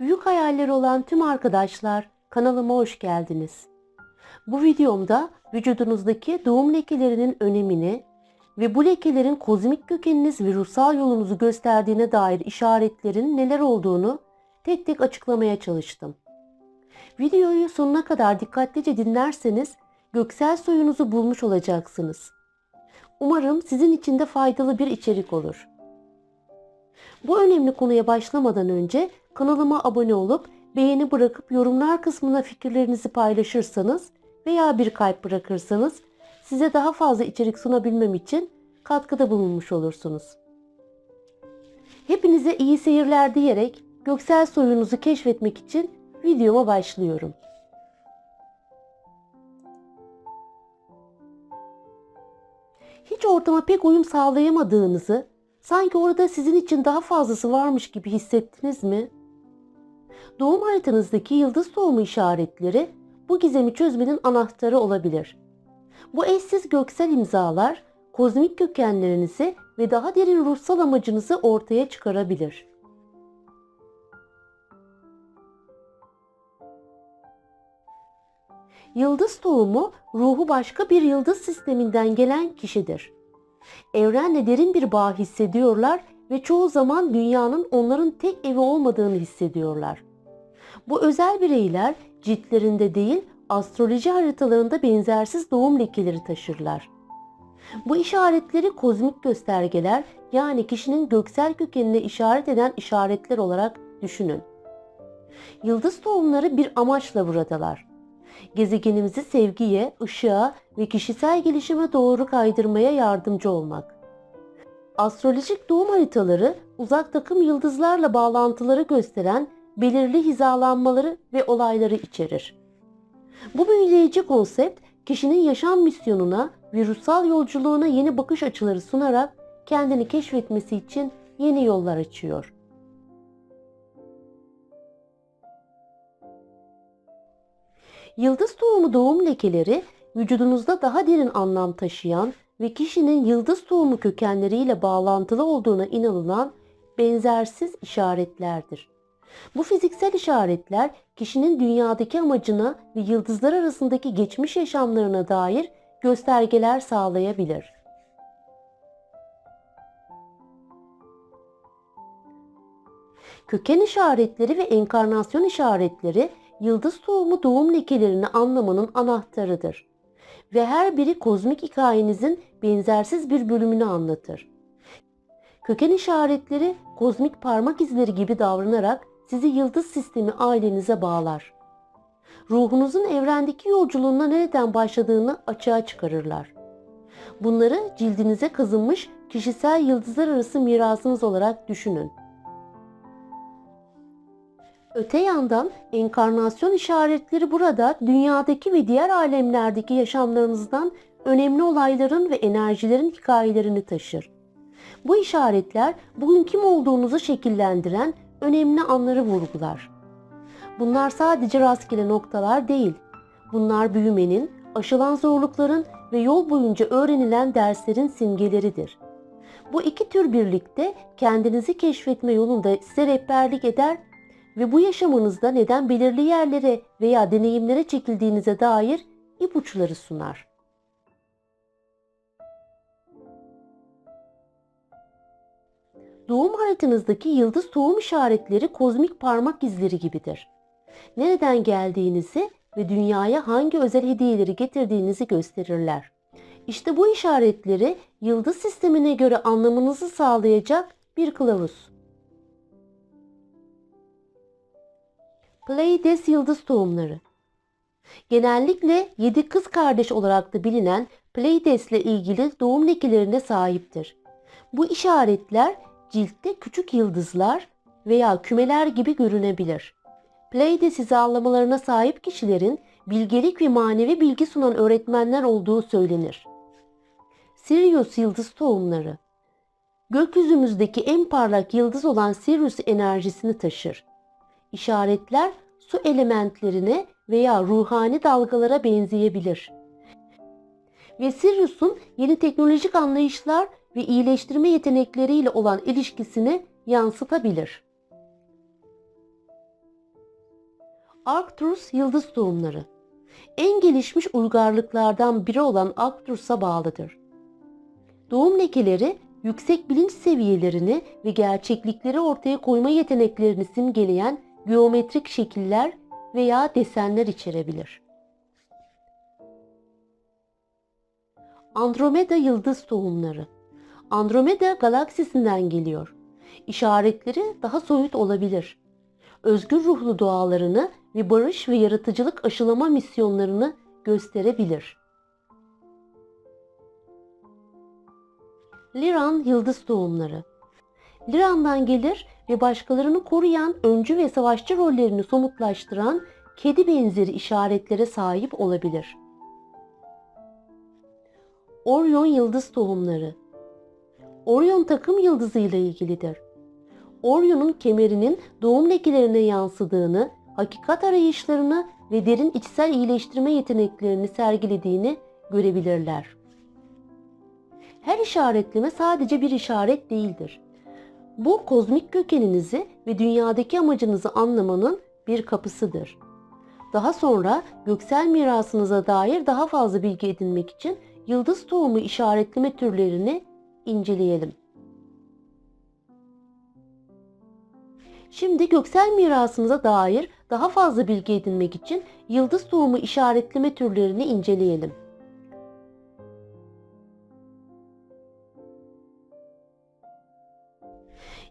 Büyük hayalleri olan tüm arkadaşlar kanalıma hoş geldiniz. Bu videomda vücudunuzdaki doğum lekelerinin önemini ve bu lekelerin kozmik kökeniniz ve ruhsal yolunuzu gösterdiğine dair işaretlerin neler olduğunu tek tek açıklamaya çalıştım. Videoyu sonuna kadar dikkatlice dinlerseniz göksel soyunuzu bulmuş olacaksınız. Umarım sizin için de faydalı bir içerik olur. Bu önemli konuya başlamadan önce kanalıma abone olup beğeni bırakıp yorumlar kısmına fikirlerinizi paylaşırsanız veya bir kalp bırakırsanız size daha fazla içerik sunabilmem için katkıda bulunmuş olursunuz. Hepinize iyi seyirler diyerek göksel soyunuzu keşfetmek için videoma başlıyorum. Hiç ortama pek uyum sağlayamadığınızı, sanki orada sizin için daha fazlası varmış gibi hissettiniz mi? Doğum haritanızdaki yıldız doğumu işaretleri bu gizemi çözmenin anahtarı olabilir. Bu eşsiz göksel imzalar kozmik kökenlerinizi ve daha derin ruhsal amacınızı ortaya çıkarabilir. Yıldız tohumu ruhu başka bir yıldız sisteminden gelen kişidir. Evrenle derin bir bağ hissediyorlar ve çoğu zaman dünyanın onların tek evi olmadığını hissediyorlar. Bu özel bireyler ciltlerinde değil astroloji haritalarında benzersiz doğum lekeleri taşırlar. Bu işaretleri kozmik göstergeler yani kişinin göksel kökenine işaret eden işaretler olarak düşünün. Yıldız tohumları bir amaçla buradalar. Gezegenimizi sevgiye, ışığa ve kişisel gelişime doğru kaydırmaya yardımcı olmak. Astrolojik doğum haritaları uzak takım yıldızlarla bağlantıları gösteren belirli hizalanmaları ve olayları içerir. Bu büyüleyici konsept kişinin yaşam misyonuna ve ruhsal yolculuğuna yeni bakış açıları sunarak kendini keşfetmesi için yeni yollar açıyor. Yıldız tohumu doğum lekeleri vücudunuzda daha derin anlam taşıyan ve kişinin yıldız tohumu kökenleriyle bağlantılı olduğuna inanılan benzersiz işaretlerdir. Bu fiziksel işaretler kişinin dünyadaki amacına ve yıldızlar arasındaki geçmiş yaşamlarına dair göstergeler sağlayabilir. Köken işaretleri ve enkarnasyon işaretleri yıldız tohumu doğum lekelerini anlamanın anahtarıdır ve her biri kozmik hikayenizin benzersiz bir bölümünü anlatır. Köken işaretleri kozmik parmak izleri gibi davranarak sizi yıldız sistemi ailenize bağlar. Ruhunuzun evrendeki yolculuğuna nereden başladığını açığa çıkarırlar. Bunları cildinize kazınmış kişisel yıldızlar arası mirasınız olarak düşünün. Öte yandan enkarnasyon işaretleri burada dünyadaki ve diğer alemlerdeki yaşamlarınızdan önemli olayların ve enerjilerin hikayelerini taşır. Bu işaretler bugün kim olduğunuzu şekillendiren önemli anları vurgular. Bunlar sadece rastgele noktalar değil. Bunlar büyümenin, aşılan zorlukların ve yol boyunca öğrenilen derslerin simgeleridir. Bu iki tür birlikte kendinizi keşfetme yolunda size rehberlik eder ve bu yaşamınızda neden belirli yerlere veya deneyimlere çekildiğinize dair ipuçları sunar. Doğum haritanızdaki yıldız tohum işaretleri kozmik parmak izleri gibidir. Nereden geldiğinizi ve dünyaya hangi özel hediyeleri getirdiğinizi gösterirler. İşte bu işaretleri yıldız sistemine göre anlamınızı sağlayacak bir kılavuz. Pleiades yıldız tohumları Genellikle yedi kız kardeş olarak da bilinen Pleiades ile ilgili doğum lekelerine sahiptir. Bu işaretler ciltte küçük yıldızlar veya kümeler gibi görünebilir. Pleiades hizalamalarına sahip kişilerin bilgelik ve manevi bilgi sunan öğretmenler olduğu söylenir. Sirius yıldız tohumları Gökyüzümüzdeki en parlak yıldız olan Sirius enerjisini taşır. İşaretler su elementlerine veya ruhani dalgalara benzeyebilir. Ve Sirius'un yeni teknolojik anlayışlar ve iyileştirme yetenekleriyle olan ilişkisini yansıtabilir. Arcturus yıldız tohumları en gelişmiş uygarlıklardan biri olan Arcturus'a bağlıdır. Doğum lekeleri yüksek bilinç seviyelerini ve gerçeklikleri ortaya koyma yeteneklerini simgeleyen geometrik şekiller veya desenler içerebilir. Andromeda yıldız tohumları Andromeda galaksisinden geliyor. İşaretleri daha soyut olabilir. Özgür ruhlu doğalarını ve barış ve yaratıcılık aşılama misyonlarını gösterebilir. Liran yıldız tohumları Liran'dan gelir ve başkalarını koruyan, öncü ve savaşçı rollerini somutlaştıran kedi benzeri işaretlere sahip olabilir. Orion yıldız tohumları Orion takım yıldızı ile ilgilidir. Orion'un kemerinin doğum lekelerine yansıdığını, hakikat arayışlarını ve derin içsel iyileştirme yeteneklerini sergilediğini görebilirler. Her işaretleme sadece bir işaret değildir. Bu kozmik kökeninizi ve dünyadaki amacınızı anlamanın bir kapısıdır. Daha sonra göksel mirasınıza dair daha fazla bilgi edinmek için yıldız tohumu işaretleme türlerini inceleyelim. Şimdi göksel mirasımıza dair daha fazla bilgi edinmek için yıldız tohumu işaretleme türlerini inceleyelim.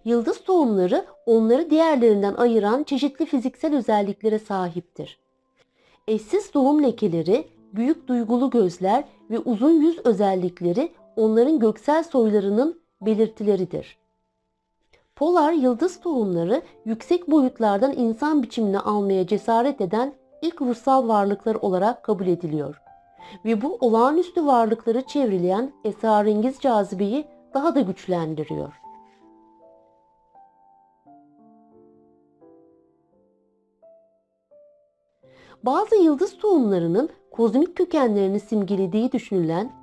Yıldız tohumları onları diğerlerinden ayıran çeşitli fiziksel özelliklere sahiptir. Eşsiz doğum lekeleri, büyük duygulu gözler ve uzun yüz özellikleri onların göksel soylarının belirtileridir. Polar yıldız tohumları yüksek boyutlardan insan biçimini almaya cesaret eden ilk ruhsal varlıklar olarak kabul ediliyor. Ve bu olağanüstü varlıkları çevreleyen esrarengiz cazibeyi daha da güçlendiriyor. Bazı yıldız tohumlarının kozmik kökenlerini simgelediği düşünülen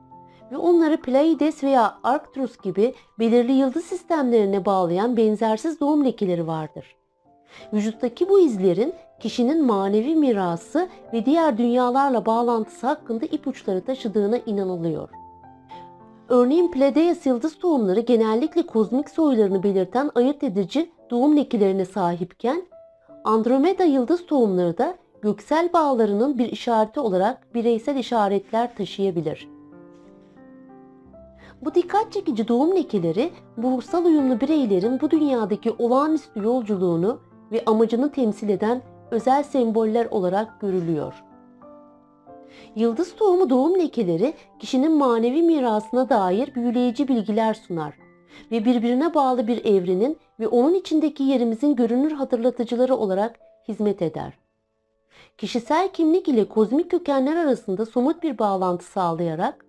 ve onları Pleiades veya Arcturus gibi belirli yıldız sistemlerine bağlayan benzersiz doğum lekeleri vardır. Vücuttaki bu izlerin kişinin manevi mirası ve diğer dünyalarla bağlantısı hakkında ipuçları taşıdığına inanılıyor. Örneğin Pleiades yıldız tohumları genellikle kozmik soylarını belirten ayırt edici doğum lekelerine sahipken Andromeda yıldız tohumları da göksel bağlarının bir işareti olarak bireysel işaretler taşıyabilir. Bu dikkat çekici doğum lekeleri ruhsal uyumlu bireylerin bu dünyadaki olağanüstü yolculuğunu ve amacını temsil eden özel semboller olarak görülüyor. Yıldız tohumu doğum lekeleri kişinin manevi mirasına dair büyüleyici bilgiler sunar ve birbirine bağlı bir evrenin ve onun içindeki yerimizin görünür hatırlatıcıları olarak hizmet eder. Kişisel kimlik ile kozmik kökenler arasında somut bir bağlantı sağlayarak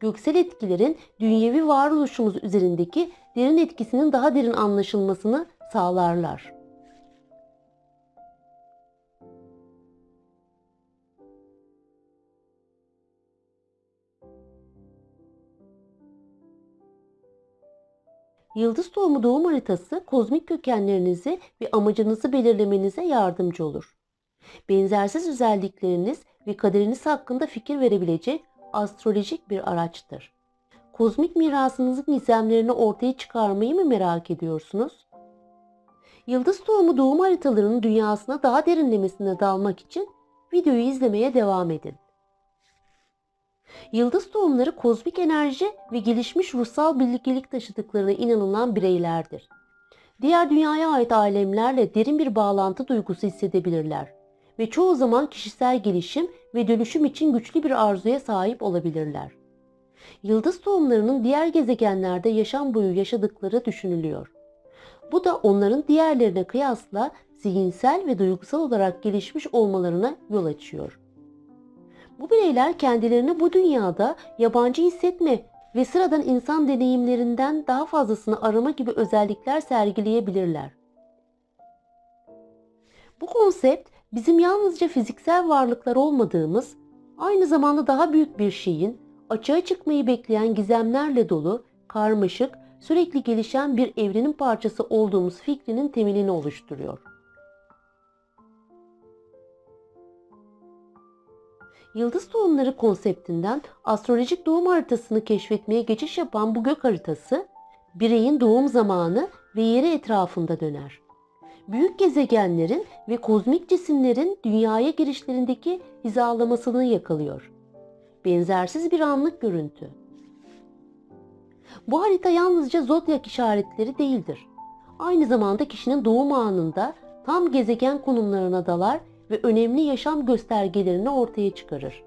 göksel etkilerin dünyevi varoluşumuz üzerindeki derin etkisinin daha derin anlaşılmasını sağlarlar. Yıldız tohumu doğum haritası kozmik kökenlerinizi ve amacınızı belirlemenize yardımcı olur. Benzersiz özellikleriniz ve kaderiniz hakkında fikir verebilecek astrolojik bir araçtır. Kozmik mirasınızın gizemlerini ortaya çıkarmayı mı merak ediyorsunuz? Yıldız tohumu doğum haritalarının dünyasına daha derinlemesine dalmak için videoyu izlemeye devam edin. Yıldız tohumları kozmik enerji ve gelişmiş ruhsal bilgelik taşıdıklarına inanılan bireylerdir. Diğer dünyaya ait alemlerle derin bir bağlantı duygusu hissedebilirler ve çoğu zaman kişisel gelişim ve dönüşüm için güçlü bir arzuya sahip olabilirler. Yıldız tohumlarının diğer gezegenlerde yaşam boyu yaşadıkları düşünülüyor. Bu da onların diğerlerine kıyasla zihinsel ve duygusal olarak gelişmiş olmalarına yol açıyor. Bu bireyler kendilerini bu dünyada yabancı hissetme ve sıradan insan deneyimlerinden daha fazlasını arama gibi özellikler sergileyebilirler. Bu konsept bizim yalnızca fiziksel varlıklar olmadığımız, aynı zamanda daha büyük bir şeyin açığa çıkmayı bekleyen gizemlerle dolu, karmaşık, sürekli gelişen bir evrenin parçası olduğumuz fikrinin temelini oluşturuyor. Yıldız tohumları konseptinden astrolojik doğum haritasını keşfetmeye geçiş yapan bu gök haritası, bireyin doğum zamanı ve yeri etrafında döner. Büyük gezegenlerin ve kozmik cisimlerin dünyaya girişlerindeki hizalamasını yakalıyor. Benzersiz bir anlık görüntü. Bu harita yalnızca zodyak işaretleri değildir. Aynı zamanda kişinin doğum anında tam gezegen konumlarına dalar ve önemli yaşam göstergelerini ortaya çıkarır.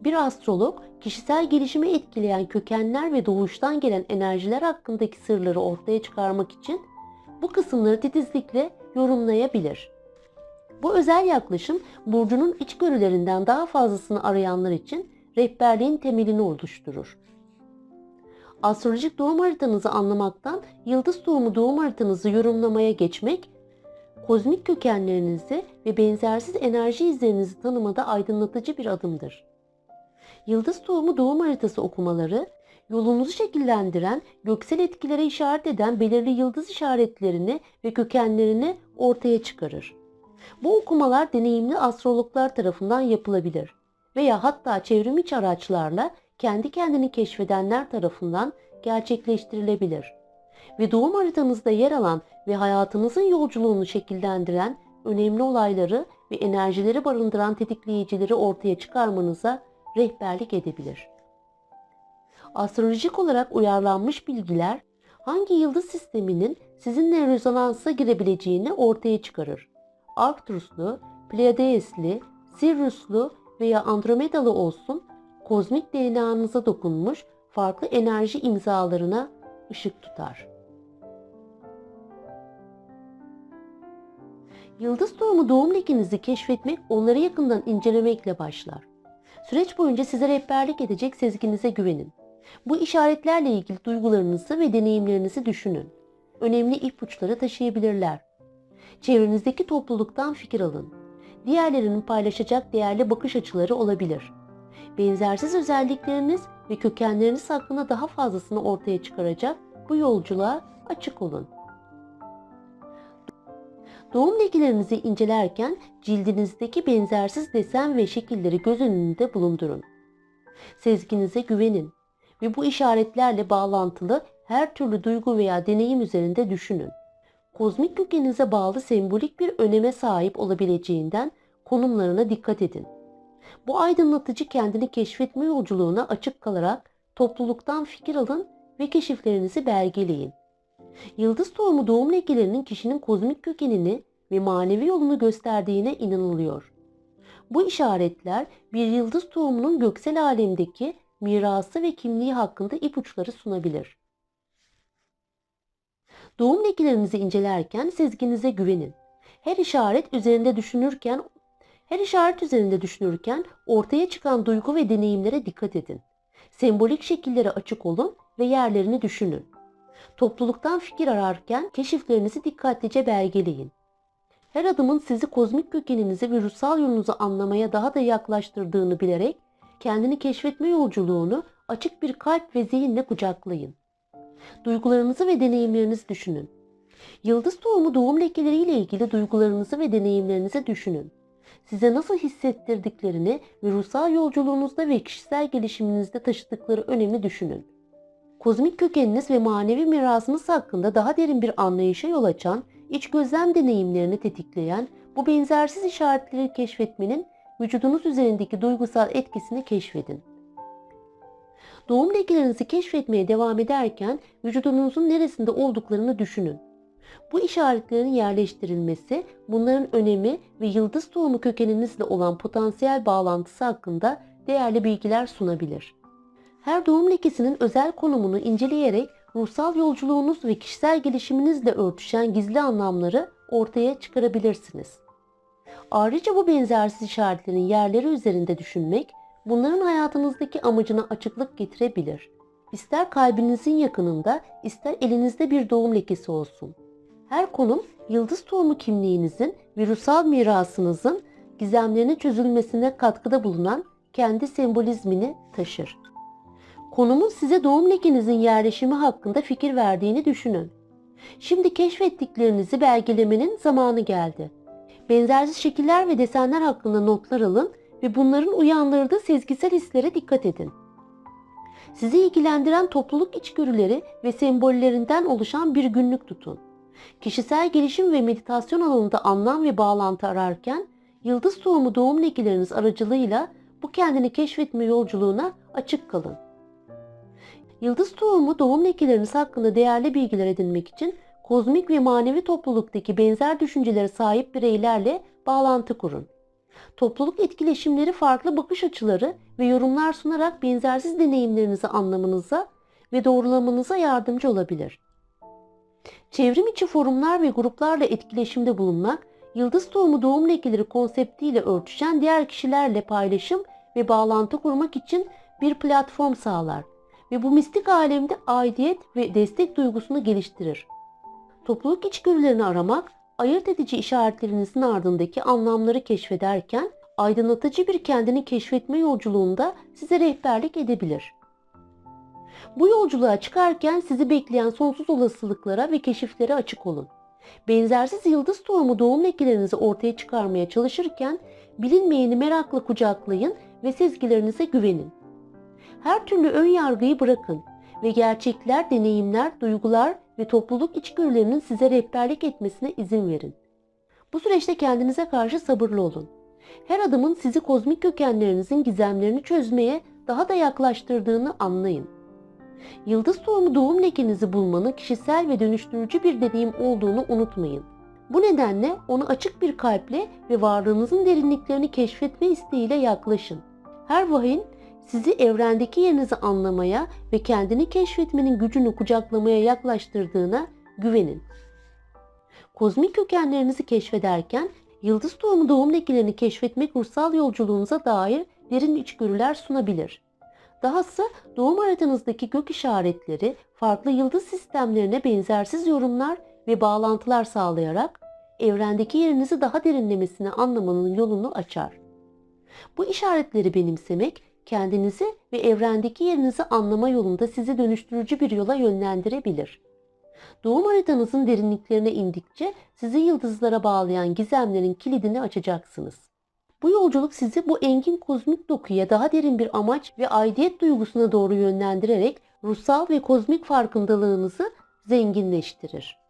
Bir astrolog, kişisel gelişimi etkileyen kökenler ve doğuştan gelen enerjiler hakkındaki sırları ortaya çıkarmak için bu kısımları titizlikle yorumlayabilir. Bu özel yaklaşım burcunun içgörülerinden daha fazlasını arayanlar için rehberliğin temelini oluşturur. Astrolojik doğum haritanızı anlamaktan yıldız doğumu doğum haritanızı yorumlamaya geçmek, kozmik kökenlerinizi ve benzersiz enerji izlerinizi tanımada aydınlatıcı bir adımdır. Yıldız doğumu doğum haritası okumaları, yolunuzu şekillendiren, göksel etkilere işaret eden belirli yıldız işaretlerini ve kökenlerini ortaya çıkarır. Bu okumalar deneyimli astrologlar tarafından yapılabilir veya hatta çevrim içi araçlarla kendi kendini keşfedenler tarafından gerçekleştirilebilir. Ve doğum haritanızda yer alan ve hayatınızın yolculuğunu şekillendiren önemli olayları ve enerjileri barındıran tetikleyicileri ortaya çıkarmanıza rehberlik edebilir. Astrolojik olarak uyarlanmış bilgiler hangi yıldız sisteminin sizinle rezonansa girebileceğini ortaya çıkarır. Arcturuslu, Pleiadesli, Siriuslu veya Andromedalı olsun kozmik DNA'nıza dokunmuş farklı enerji imzalarına ışık tutar. Yıldız doğumu doğum lekinizi keşfetmek onları yakından incelemekle başlar. Süreç boyunca size rehberlik edecek sezginize güvenin. Bu işaretlerle ilgili duygularınızı ve deneyimlerinizi düşünün. Önemli ipuçları taşıyabilirler. Çevrenizdeki topluluktan fikir alın. Diğerlerinin paylaşacak değerli bakış açıları olabilir. Benzersiz özellikleriniz ve kökenleriniz hakkında daha fazlasını ortaya çıkaracak bu yolculuğa açık olun. Doğum lekelerinizi incelerken cildinizdeki benzersiz desen ve şekilleri göz önünde bulundurun. Sezginize güvenin ve bu işaretlerle bağlantılı her türlü duygu veya deneyim üzerinde düşünün. Kozmik kökeninize bağlı sembolik bir öneme sahip olabileceğinden konumlarına dikkat edin. Bu aydınlatıcı kendini keşfetme yolculuğuna açık kalarak topluluktan fikir alın ve keşiflerinizi belgeleyin. Yıldız tohumu doğum lekelerinin kişinin kozmik kökenini ve manevi yolunu gösterdiğine inanılıyor. Bu işaretler bir yıldız tohumunun göksel alemdeki mirası ve kimliği hakkında ipuçları sunabilir. Doğum lekelerinizi incelerken sezginize güvenin. Her işaret üzerinde düşünürken her işaret üzerinde düşünürken ortaya çıkan duygu ve deneyimlere dikkat edin. Sembolik şekillere açık olun ve yerlerini düşünün. Topluluktan fikir ararken keşiflerinizi dikkatlice belgeleyin. Her adımın sizi kozmik kökeninizi ve ruhsal yolunuzu anlamaya daha da yaklaştırdığını bilerek kendini keşfetme yolculuğunu açık bir kalp ve zihinle kucaklayın. Duygularınızı ve deneyimlerinizi düşünün. Yıldız doğumu doğum lekeleriyle ilgili duygularınızı ve deneyimlerinizi düşünün. Size nasıl hissettirdiklerini ve ruhsal yolculuğunuzda ve kişisel gelişiminizde taşıdıkları önemi düşünün. Kozmik kökeniniz ve manevi mirasınız hakkında daha derin bir anlayışa yol açan, iç gözlem deneyimlerini tetikleyen bu benzersiz işaretleri keşfetmenin vücudunuz üzerindeki duygusal etkisini keşfedin. Doğum lekelerinizi keşfetmeye devam ederken vücudunuzun neresinde olduklarını düşünün. Bu işaretlerin yerleştirilmesi, bunların önemi ve yıldız doğumu kökeninizle olan potansiyel bağlantısı hakkında değerli bilgiler sunabilir. Her doğum lekesinin özel konumunu inceleyerek ruhsal yolculuğunuz ve kişisel gelişiminizle örtüşen gizli anlamları ortaya çıkarabilirsiniz. Ayrıca bu benzersiz işaretlerin yerleri üzerinde düşünmek, bunların hayatınızdaki amacına açıklık getirebilir. İster kalbinizin yakınında, ister elinizde bir doğum lekesi olsun. Her konum yıldız tohumu kimliğinizin ve mirasınızın gizemlerinin çözülmesine katkıda bulunan kendi sembolizmini taşır. Konumun size doğum lekenizin yerleşimi hakkında fikir verdiğini düşünün. Şimdi keşfettiklerinizi belgelemenin zamanı geldi. Benzersiz şekiller ve desenler hakkında notlar alın ve bunların uyandırdığı sezgisel hislere dikkat edin. Sizi ilgilendiren topluluk içgörüleri ve sembollerinden oluşan bir günlük tutun. Kişisel gelişim ve meditasyon alanında anlam ve bağlantı ararken yıldız tohumu doğum lekeleriniz aracılığıyla bu kendini keşfetme yolculuğuna açık kalın. Yıldız tohumu doğum lekeleriniz hakkında değerli bilgiler edinmek için kozmik ve manevi topluluktaki benzer düşüncelere sahip bireylerle bağlantı kurun. Topluluk etkileşimleri farklı bakış açıları ve yorumlar sunarak benzersiz deneyimlerinizi anlamanıza ve doğrulamanıza yardımcı olabilir. Çevrim içi forumlar ve gruplarla etkileşimde bulunmak, yıldız tohumu doğum lekeleri konseptiyle örtüşen diğer kişilerle paylaşım ve bağlantı kurmak için bir platform sağlar ve bu mistik alemde aidiyet ve destek duygusunu geliştirir. Topluluk içgörülerini aramak, ayırt edici işaretlerinizin ardındaki anlamları keşfederken aydınlatıcı bir kendini keşfetme yolculuğunda size rehberlik edebilir. Bu yolculuğa çıkarken sizi bekleyen sonsuz olasılıklara ve keşiflere açık olun. Benzersiz yıldız tohumu doğum lekelerinizi ortaya çıkarmaya çalışırken bilinmeyeni merakla kucaklayın ve sezgilerinize güvenin. Her türlü ön yargıyı bırakın ve gerçekler, deneyimler, duygular ve topluluk içgörülerinin size rehberlik etmesine izin verin. Bu süreçte kendinize karşı sabırlı olun. Her adımın sizi kozmik kökenlerinizin gizemlerini çözmeye daha da yaklaştırdığını anlayın. Yıldız tohumu doğum lekenizi bulmanın kişisel ve dönüştürücü bir deneyim olduğunu unutmayın. Bu nedenle onu açık bir kalple ve varlığınızın derinliklerini keşfetme isteğiyle yaklaşın. Her vahiyin sizi evrendeki yerinizi anlamaya ve kendini keşfetmenin gücünü kucaklamaya yaklaştırdığına güvenin. Kozmik kökenlerinizi keşfederken yıldız tohumu doğum lekelerini keşfetmek ruhsal yolculuğunuza dair derin içgörüler sunabilir. Dahası doğum haritanızdaki gök işaretleri farklı yıldız sistemlerine benzersiz yorumlar ve bağlantılar sağlayarak evrendeki yerinizi daha derinlemesine anlamanın yolunu açar. Bu işaretleri benimsemek kendinizi ve evrendeki yerinizi anlama yolunda sizi dönüştürücü bir yola yönlendirebilir. Doğum haritanızın derinliklerine indikçe sizi yıldızlara bağlayan gizemlerin kilidini açacaksınız. Bu yolculuk sizi bu engin kozmik dokuya daha derin bir amaç ve aidiyet duygusuna doğru yönlendirerek ruhsal ve kozmik farkındalığınızı zenginleştirir.